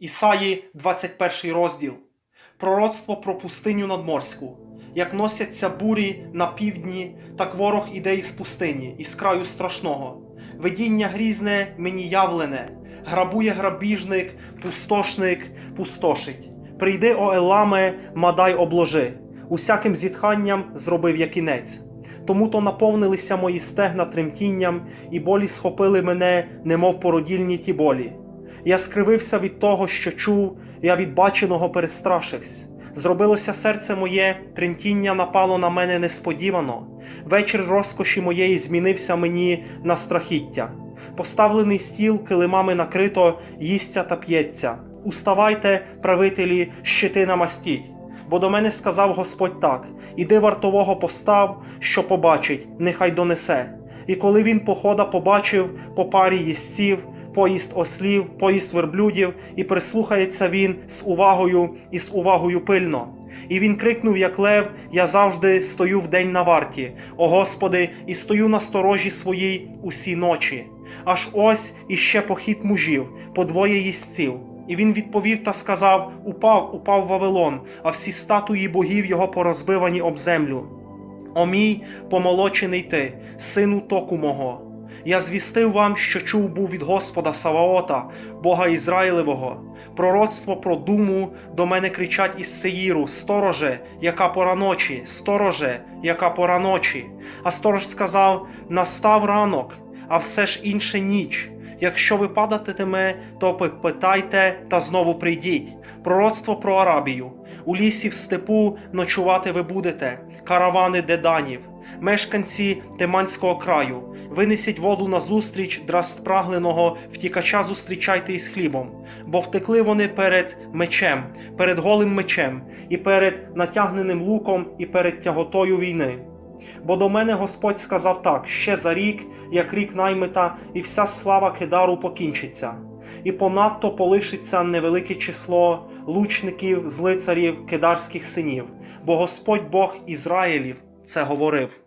Ісаї, 21 розділ. Пророцтво про пустиню надморську. Як носяться бурі на півдні, так ворог іде із пустині, із краю страшного. Видіння грізне мені явлене, грабує грабіжник, пустошник пустошить. Прийди, о Еламе, мадай обложи, усяким зітханням зробив я кінець. Тому то наповнилися мої стегна тремтінням, і болі схопили мене, немов породільні ті болі. Я скривився від того, що чув, я від баченого перестрашився. Зробилося серце моє, тремтіння напало на мене несподівано. Вечір розкоші моєї змінився мені на страхіття. Поставлений стіл килимами накрито, їсться та п'ється. Уставайте, правителі, щити намастіть. Бо до мене сказав Господь так: іди вартового постав, що побачить, нехай донесе. І коли він похода побачив по парі їстців, поїзд ослів, поїзд верблюдів, і прислухається він з увагою і з увагою пильно. І він крикнув, як лев: Я завжди стою вдень на варті, о Господи, і стою на сторожі своїй усі ночі. Аж ось іще похід мужів, по двоє їстців. І він відповів та сказав: Упав, упав Вавилон, а всі статуї богів його порозбивані об землю. О мій помолочений ти, сину току мого. Я звістив вам, що чув був від Господа Саваота, Бога Ізраїлевого. Пророцтво про думу до мене кричать із Сеїру: Стороже, яка пора ночі, стороже, яка пора ночі. А сторож сказав: Настав ранок, а все ж інше ніч. Якщо ви падатиме, то питайте та знову прийдіть. Пророцтво про Арабію. У лісі в степу ночувати ви будете, каравани деданів, мешканці Теманського краю. Винесіть воду назустріч драстпрагленого втікача зустрічайте із хлібом, бо втекли вони перед мечем, перед голим мечем, і перед натягненим луком, і перед тяготою війни. Бо до мене Господь сказав так: ще за рік, як рік наймита, і вся слава кедару покінчиться, і понадто полишиться невелике число лучників з лицарів кедарських синів, бо Господь Бог Ізраїлів це говорив.